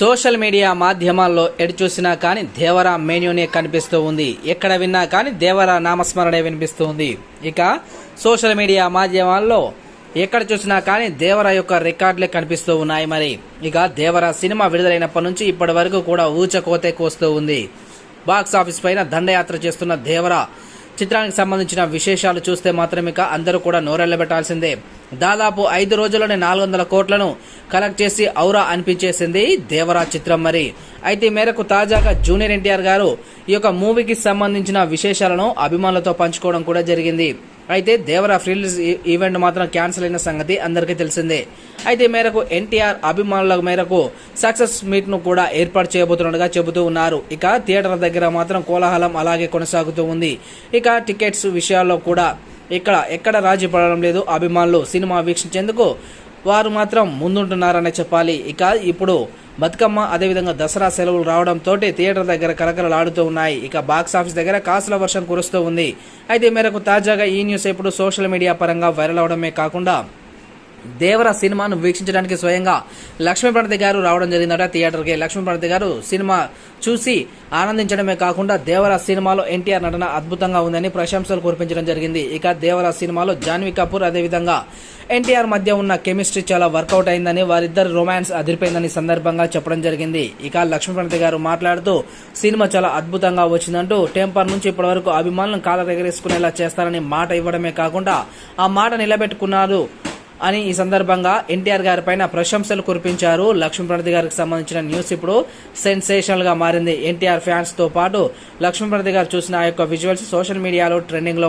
Social media మాధ్యమాల్లో ఎటు చూసినా కానీ దేవరా మెన్యూనే కనిపిస్తూ ఉంది. ఎక్కడ విన్నా కానీ దేవరా నామస్మరణే వినిపిస్తూ ఉంది. ఇక సోషల్ మీడియా మాధ్యమాల్లో ఎక్కడ చూసినా కానీ దేవరా యొక్క రికార్డులే కనిపిస్తూ ఉన్నాయి మరి. ఇక దేవరా సినిమా విడుదలైనప్పటి నుంచి ఇప్పటి వరకు కూడా ఊచకోతే కోస్తూ ఉంది. బాక్స్ ఆఫీస్ పైన దండయాత్ర చేస్తున్న దేవరా చిత్రానికి సంబంధించిన విశేషాలు చూస్తే మాత్రం ఇక అందరూ కూడా నోరెళ్ళబెట్టాల్సిందే దాదాపు ఐదు రోజుల్లోనే నాలుగు వందల కోట్లను కలెక్ట్ చేసి ఔరా అనిపించేసింది దేవరా చిత్రం మరి. అయితే మేరకు తాజాగా జూనియర్ ఎన్టీఆర్ గారు ఈ యొక్క మూవీకి సంబంధించిన విశేషాలను అభిమానులతో పంచుకోవడం కూడా జరిగింది. అయితే దేవరా రిలీజ్ ఈవెంట్ మాత్రం క్యాన్సిల్ అయిన సంగతి అందరికీ తెలిసిందే. అయితే మేరకు ఎన్టీఆర్ అభిమానుల మేరకు సక్సెస్ మీట్ను కూడా ఏర్పాటు చేయబోతున్నట్టుగా చెబుతూ ఉన్నారు. ఇక థియేటర్ దగ్గర మాత్రం కోలాహలం అలాగే కొనసాగుతూ ఉంది. ఇక టికెట్స్ విషయాల్లో కూడా ఇక్కడ ఎక్కడ రాజీ పడడం లేదు. అభిమానులు సినిమా వీక్షించేందుకు వారు మాత్రం ముందుంటున్నారనే చెప్పాలి. ఇక ఇప్పుడు బతుకమ్మ అదేవిధంగా దసరా సెలవులు రావడంతో థియేటర్ దగ్గర కలకలలాడుతూ ఉన్నాయి. ఇక బాక్స్ ఆఫీస్ దగ్గర కాసుల వర్షం కురుస్తూ ఉంది. అయితే మేరకు తాజాగా ఈ న్యూస్ ఇప్పుడు సోషల్ మీడియా పరంగా వైరల్ అవడమే కాకుండా దేవర సినిమాను వీక్షించడానికి స్వయంగా లక్ష్మీప్రణతి గారు రావడం జరిగిందట థియేటర్కి. లక్ష్మీప్రణతి గారు సినిమా చూసి ఆనందించడమే కాకుండా దేవర సినిమాలో ఎన్టీఆర్ నటన అద్భుతంగా ఉందని ప్రశంసలు కురిపించడం జరిగింది. ఇక దేవర సినిమాలో జాన్వీ కపూర్ అదేవిధంగా ఎన్టీఆర్ మధ్య ఉన్న కెమిస్ట్రీ చాలా వర్కౌట్ అయిందని వారిద్దరు రొమాన్స్ అదిరిపోయిందని సందర్భంగా చెప్పడం జరిగింది. ఇక లక్ష్మీప్రణతి గారు మాట్లాడుతూ సినిమా చాలా అద్భుతంగా వచ్చిందంటూ టెంపర్ నుంచి ఇప్పటివరకు అభిమానులను కాల ఎగరేసుకునేలా చేస్తారని మాట ఇవ్వడమే కాకుండా ఆ మాట నిలబెట్టుకున్నారు అని ఈ సందర్భంగా ఎన్టీఆర్ గారి పైన ప్రశంసలు కురిపించారు. లక్ష్మీప్రణతి గారికి సంబంధించిన న్యూస్ ఇప్పుడు సెన్సేషనల్గా మారింది. ఎన్టీఆర్ ఫ్యాన్స్తో పాటు లక్ష్మీప్రణతి గారు చూసిన ఆ యొక్క విజువల్స్ సోషల్ మీడియాలో ట్రెండింగ్లో